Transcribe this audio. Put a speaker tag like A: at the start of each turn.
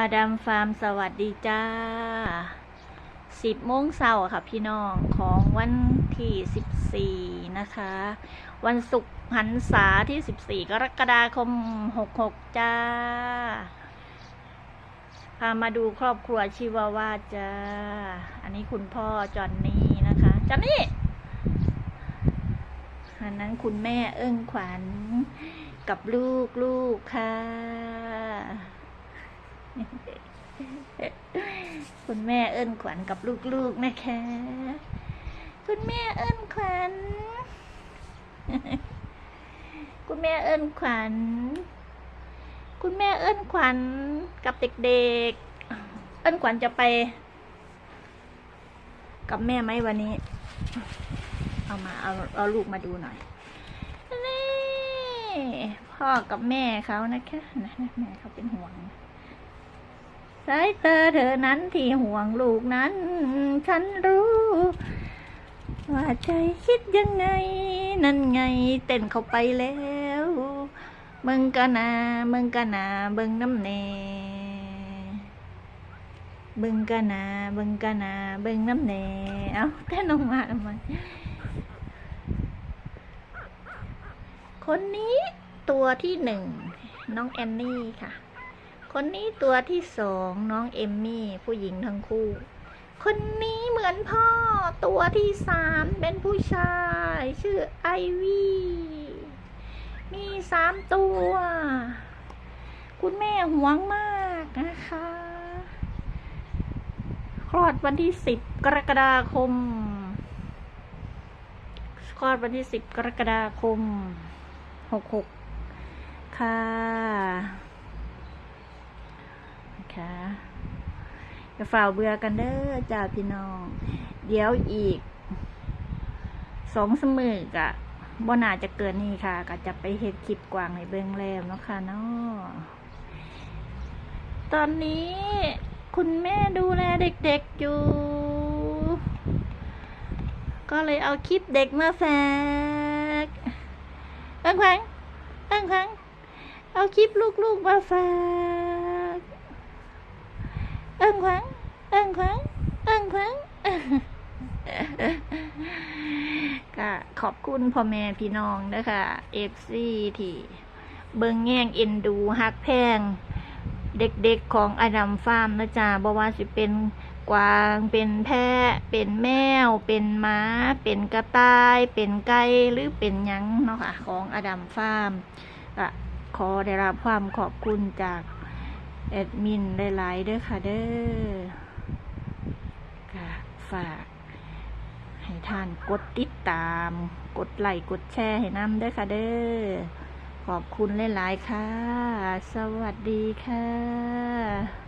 A: อดัมฟาร์มสวัสดีจ้าสิบโมงเช้าค่ะพี่น้องของวันที่สิบสี่นะคะ วันศุกร์หันษาที่สิบสี่กรกฎาคมหกหกจ้า พามาดูครอบครัวชิวาว่าจ้า อันนี้คุณพ่อจอนนี่นะคะจอนนี่อันนั้นคุณแม่เอิ้งขวัญกับลูกลูกค่ะ คุณแม่เอิ้นขวัญกับลูกๆนะคะ คุณแม่เอิ้นขวัญ คุณแม่เอิ้นขวัญ คุณแม่เอิ้นขวัญกับเด็กๆ เอิ้นขวัญจะไป กับแม่ไหมวันนี้ เอามาเอาเอาลูกมาดูหน่อย นี่ พ่อกับแม่เขานะคะนะแม่เขาเป็นห่วง สายตาเธอนั้นที่ห่วงลูกนั้น ฉันรู้ ว่าใจคิดยังไง นั่นไงเต้นเข้าไปแล้วมึงกะนามึงกะนาเบิงน้ำเนเบิ่งกะนาเบิ่งกะนาเบิ่งน้ำเนเอาเต้นออกมาทำไมคนนี้ตัวที่หนึ่งน้องแอนนี่ค่ะ คนนี้ตัวที่สองน้องเอมมี่ ผู้หญิงทั้งคู่ คนนี้เหมือนพ่อตัวที่สามเป็นผู้ชาย ชื่อไอวี่มีสามตัว คุณแม่หวงมากนะคะ คลอดวันที่สิบกรกฎาคม คลอดวันที่สิบกรกฎาคมหกหกค่ะ นะคะอย่าฝ่าเบื่อกันเด้อจ้าพี่น้อง เดี๋ยวอีกสองสมือกะบ่นาจะเกินนี่ค่ะ ก็จะไปเฮ็ดคลิปกวางในเบิ้งแล้วเนาะค่ะเนาะตอนนี้คุณแม่ดูแลเด็กๆอยู่ ก็เลยเอาคลิปเด็กมาแฝกเอิงควังเอิงควังเอาคลิปลูกๆมาฝาก เอิงควังเอิงควังเอิงควังก็ขอบคุณพ่อแม่พี่น้องนะคะเอฟซีที่เบิงแง่งเอ็นดูฮักแพง เด็กๆของอดัมฟาร์มนะจ๊ะบ่ว่าสิเป็นกวางเป็นแพะ เป็นแมว เป็นม้า เป็นกระต่าย เป็นไก่หรือเป็นยังเนาะค่ะ ของอดัมฟาร์มก็ขอได้รับความขอบคุณจาก แอดมินหลายๆเด้อค่ะเด้อฝากให้ท่านกดติดตาม กดไลค์กดแชร์ให้น้ำเด้อค่ะเด้อขอบคุณหลายๆค่ะ สวัสดีค่ะ